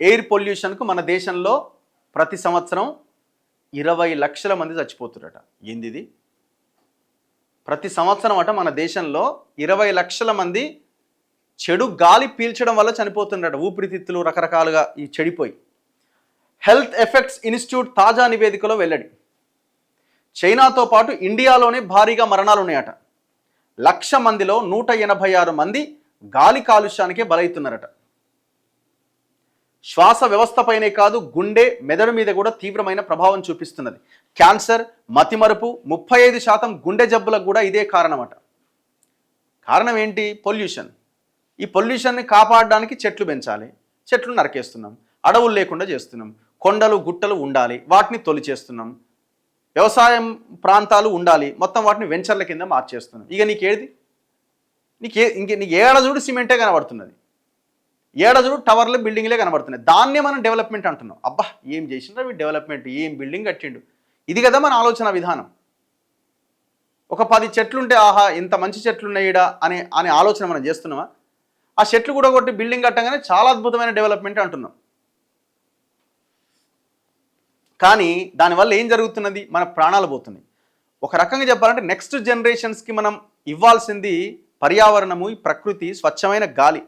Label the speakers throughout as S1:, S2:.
S1: Air పొల్యూషన్కు మన దేశంలో ప్రతి సంవత్సరం ఇరవై లక్షల మంది చచ్చిపోతున్నట ఏంది ఇది ప్రతి సంవత్సరం అట మన దేశంలో ఇరవై లక్షల మంది చెడు గాలి పీల్చడం వల్ల చనిపోతుండట ఊపిరితిత్తులు రకరకాలుగా ఈ చెడిపోయి. హెల్త్ ఎఫెక్ట్స్ ఇన్స్టిట్యూట్ తాజా నివేదికలో వెల్లడి. చైనాతో పాటు ఇండియాలోనే భారీగా మరణాలు ఉన్నాయట లక్ష మందిలో నూట ఎనభై ఆరు మంది గాలి కాలుష్యానికే బలవుతున్నారట శ్వాస వ్యవస్థపైనే కాదు గుండె మెదడు మీద కూడా తీవ్రమైన ప్రభావం చూపిస్తున్నది. క్యాన్సర్ మతిమరుపు ముప్పై ఐదు శాతం గుండె జబ్బులకు కూడా ఇదే కారణమట. కారణం ఏంటి? పొల్యూషన్. ఈ పొల్యూషన్ని కాపాడడానికి చెట్లు పెంచాలి. చెట్లు నరికేస్తున్నాం. అడవులు లేకుండా చేస్తున్నాం. కొండలు గుట్టలు ఉండాలి. వాటిని తొలి చేస్తున్నాం వ్యవసాయం ప్రాంతాలు ఉండాలి. మొత్తం వాటిని వెంచర్ల కింద మార్చేస్తున్నాం. ఇక నీకేది? నీకే ఇంక నీకు ఏడ చూడు సిమెంటే కనబడుతున్నది. ఏడ టవర్లు బిల్డింగ్లే కనబడుతున్నాయి. దాన్నే మనం డెవలప్మెంట్ అంటున్నాం అబ్బా ఏం చేసిండ్రా వీడు డెవలప్మెంట్ ఏం బిల్డింగ్ కట్టిండు? ఇది కదా మన ఆలోచన విధానం. ఒక పది చెట్లుంటే ఆహా ఇంత మంచి చెట్లున్నాయిడా అనే అనే ఆలోచన మనం చేస్తున్నామా? ఆ చెట్లు కూడా కొట్టి బిల్డింగ్ కట్టగానే చాలా అద్భుతమైన డెవలప్మెంట్ అంటున్నాం కానీ దానివల్ల ఏం జరుగుతున్నది? మన ప్రాణాలు పోతున్నాయి. ఒక రకంగా చెప్పాలంటే నెక్స్ట్ జనరేషన్స్కి మనం ఇవ్వాల్సింది పర్యావరణము ఈ ప్రకృతి స్వచ్ఛమైన గాలి.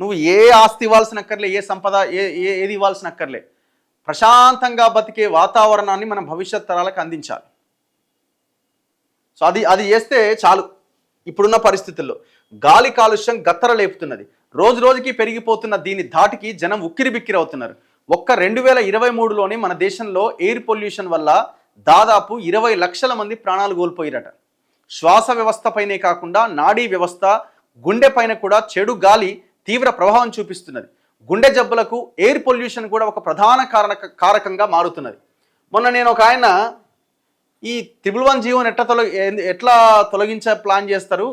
S1: నువ్వు ఏ ఆస్తి ఇవ్వాల్సిన అక్కర్లే ఏ సంపద ఏ ఏ ఏది ఇవ్వాల్సిన అక్కర్లే ప్రశాంతంగా బతికే వాతావరణాన్ని మనం భవిష్యత్ తరాలకు అందించాలి. సో అది అది చేస్తే చాలు. ఇప్పుడున్న పరిస్థితుల్లో గాలి కాలుష్యం గత్తర లేపుతున్నది. రోజు రోజుకి పెరిగిపోతున్న దీని ధాటికి జనం ఉక్కిరి బిక్కిరి అవుతున్నారు. ఒక్క రెండు వేల ఇరవై మూడులోనే మన దేశంలో ఎయిర్ పొల్యూషన్ వల్ల దాదాపు ఇరవై లక్షల మంది ప్రాణాలు కోల్పోయారట. శ్వాస వ్యవస్థపైనే కాకుండా నాడీ వ్యవస్థ గుండె పైన కూడా చెడు గాలి తీవ్ర ప్రభావం చూపిస్తున్నది. గుండె జబ్బులకు ఎయిర్ పొల్యూషన్ కూడా ఒక ప్రధాన కారణ కారకంగా మారుతున్నది. మొన్న నేను ఒక ఆయన ఈ త్రిబుల్ వన్ జీవన్ ఎట్లా తొలగి ఎట్లా తొలగించే ప్లాన్ చేస్తారు?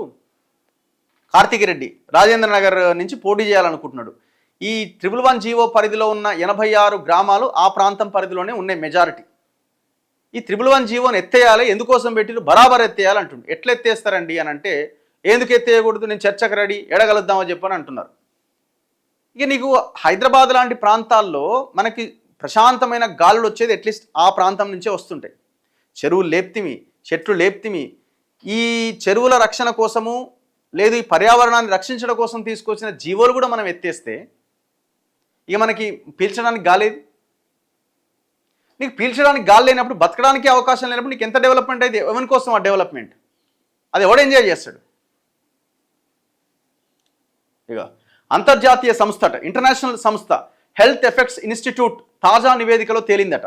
S1: కార్తిక్ రెడ్డి రాజేంద్ర నగర్ నుంచి పోటీ చేయాలనుకుంటున్నాడు. ఈ త్రిబుల్ వన్ జీవో పరిధిలో ఉన్న ఎనభై ఆరు గ్రామాలు ఆ ప్రాంతం పరిధిలోనే ఉన్నాయి మెజారిటీ. ఈ త్రిబుల్ వన్ జీవోని ఎత్తేయాలి ఎందుకోసం పెట్టిరు? బరాబర్ ఎత్తేయాలి అంటుండు ఎట్లా ఎత్తేస్తారండి అని అంటే ఎందుకు ఎత్తేయకూడదు? నేను చర్చకు రెడీ ఎడగలుద్దామని చెప్పని అంటున్నారు. ఇక నీకు హైదరాబాద్ లాంటి ప్రాంతాల్లో మనకి ప్రశాంతమైన గాలులు వచ్చేది అట్లీస్ట్ ఆ ప్రాంతం నుంచే వస్తుంటాయి. చెరువులు లేప్తిమి చెట్లు లేప్తిమి. ఈ చెరువుల రక్షణ కోసము లేదు ఈ పర్యావరణాన్ని రక్షించడం కోసం తీసుకొచ్చిన జీవోలు కూడా మనం ఎత్తేస్తే ఇక మనకి పీల్చడానికి గాలేదు నీకు పీల్చడానికి గాలి లేనప్పుడు బతకడానికి అవకాశం లేనప్పుడు నీకు ఎంత డెవలప్మెంట్ అయితే ఎవరి కోసం ఆ డెవలప్మెంట్? అది ఎవడు ఎంజాయ్ చేస్తాడు? ఇక అంతర్జాతీయ సంస్థట ఇంటర్నేషనల్ సంస్థ హెల్త్ ఎఫెక్ట్స్ ఇన్స్టిట్యూట్ తాజా నివేదికలో తేలిందట.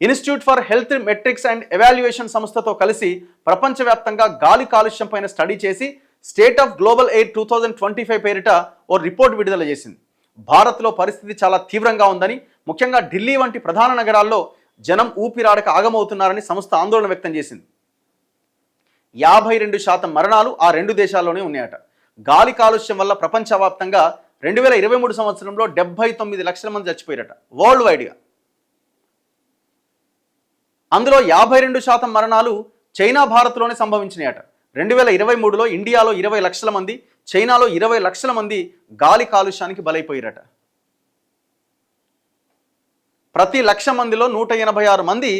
S1: Institute for health metrics and evaluation సంస్థతో కలిసి ప్రపంచవ్యాప్తంగా గాలి కాలుష్యం పైన స్టడీ చేసి state of global air two thousand twenty five పేరిట ఓ రిపోర్ట్ విడుదల చేసింది. భారత్లో పరిస్థితి చాలా తీవ్రంగా ఉందని ముఖ్యంగా ఢిల్లీ వంటి ప్రధాన నగరాల్లో జనం ఊపిరాడక ఆగమవుతున్నారని సంస్థ ఆందోళన వ్యక్తం చేసింది. యాభై రెండు శాతం మరణాలు ఆ రెండు దేశాల్లోనే ఉన్నాయట. గాలి కాలుష్యం వల్ల ప్రపంచవ్యాప్తంగా రెండు వేల ఇరవై మూడు సంవత్సరంలో డెబ్బై తొమ్మిది లక్షల మంది చచ్చిపోయారట వరల్డ్ వైడ్గా అందులో యాభై రెండు శాతం మరణాలు చైనా భారత్లోనే సంభవించినాయట. రెండు వేల ఇరవై మూడులో ఇండియాలో ఇరవై లక్షల మంది చైనాలో ఇరవై లక్షల మంది గాలి కాలుష్యానికి బలైపోయారట. ప్రతి లక్ష మందిలో నూట ఎనభై ఆరు మంది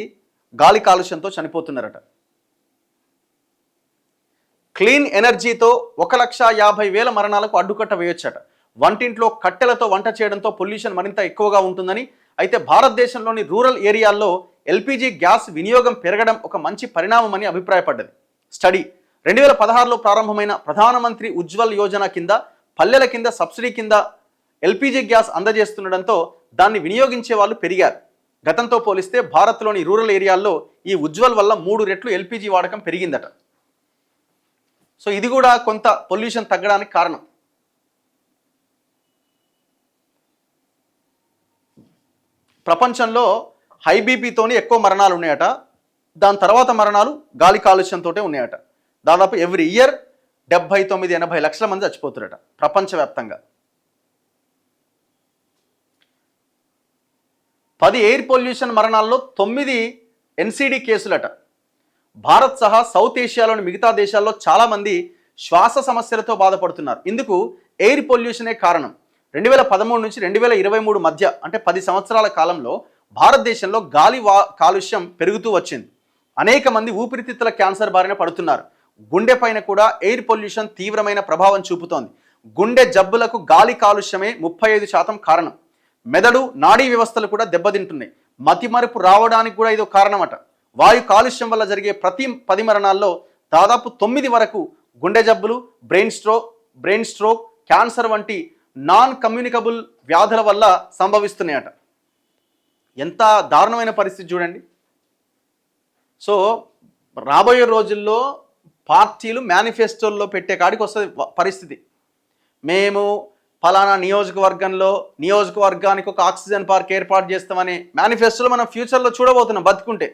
S1: గాలి కాలుష్యంతో చనిపోతున్నారట. క్లీన్ ఎనర్జీతో ఒక లక్ష యాభై వేల మరణాలకు అడ్డుకట్ట వేయొచ్చట. వంటింట్లో కట్టెలతో వంట చేయడంతో పొల్యూషన్ మరింత ఎక్కువగా ఉంటుందని అయితే భారతదేశంలోని రూరల్ ఏరియాల్లో ఎల్పిజి గ్యాస్ వినియోగం పెరగడం ఒక మంచి పరిణామమని అభిప్రాయపడ్డది. స్టడీ రెండు వేల పదహారులో ప్రారంభమైన ప్రధానమంత్రి ఉజ్వల్ యోజన కింద పల్లెల కింద సబ్సిడీ కింద ఎల్పిజి గ్యాస్ అందజేస్తుండడంతో దాన్ని వినియోగించే వాళ్ళు పెరిగారు. గతంతో పోలిస్తే భారత్లోని రూరల్ ఏరియాల్లో ఈ ఉజ్వల్ వల్ల మూడు రెట్లు ఎల్పిజి వాడకం పెరిగిందట. సో ఇది కూడా కొంత పొల్యూషన్ తగ్గడానికి కారణం. ప్రపంచంలో హై బీపీతోని ఎక్కువ మరణాలు ఉన్నాయట. దాని తర్వాత మరణాలు గాలి కాలుష్యంతో ఉన్నాయట. దాదాపు ఎవ్రీ ఇయర్ డెబ్బై తొమ్మిది ఎనభై లక్షల మంది చచ్చిపోతారట ప్రపంచవ్యాప్తంగా. పది ఎయిర్ పొల్యూషన్ మరణాల్లో తొమ్మిది ఎన్సీడీ కేసులట. భారత్ సహా సౌత్ ఏషియాలోని మిగతా దేశాల్లో చాలామంది శ్వాస సమస్యలతో బాధపడుతున్నారు. ఇందుకు ఎయిర్ పొల్యూషనే కారణం. రెండు వేల పదమూడు నుంచి రెండు వేల ఇరవై మూడు మధ్య అంటే పది సంవత్సరాల కాలంలో భారతదేశంలో గాలి వా కాలుష్యం పెరుగుతూ వచ్చింది. అనేక మంది ఊపిరితిత్తుల క్యాన్సర్ బారిన పడుతున్నారు. గుండె పైన కూడా ఎయిర్ పొల్యూషన్ తీవ్రమైన ప్రభావం చూపుతోంది. గుండె జబ్బులకు గాలి కాలుష్యమే ముప్పై ఐదు శాతం కారణం. మెదడు నాడీ వ్యవస్థలు కూడా దెబ్బతింటున్నాయి. మతిమరుపు రావడానికి కూడా ఇదో కారణమట. వాయు కాలుష్యం వల్ల జరిగే ప్రతి పది మరణాల్లో దాదాపు తొమ్మిది వరకు గుండె జబ్బులు brain stroke brain stroke cancer వంటి నాన్ కమ్యూనికబుల్ వ్యాధుల వల్ల సంభవిస్తున్నాయట. ఎంత దారుణమైన పరిస్థితి చూడండి. సో రాబోయే రోజుల్లో పార్టీలు మేనిఫెస్టోల్లో పెట్టే కాడికి వస్తుంది పరిస్థితి. మేము ఫలానా నియోజకవర్గంలో నియోజకవర్గానికి ఒక ఆక్సిజన్ పార్క్ ఏర్పాటు చేస్తామని మేనిఫెస్టోలో మనం ఫ్యూచర్లో చూడబోతున్నాం బతుకుంటే.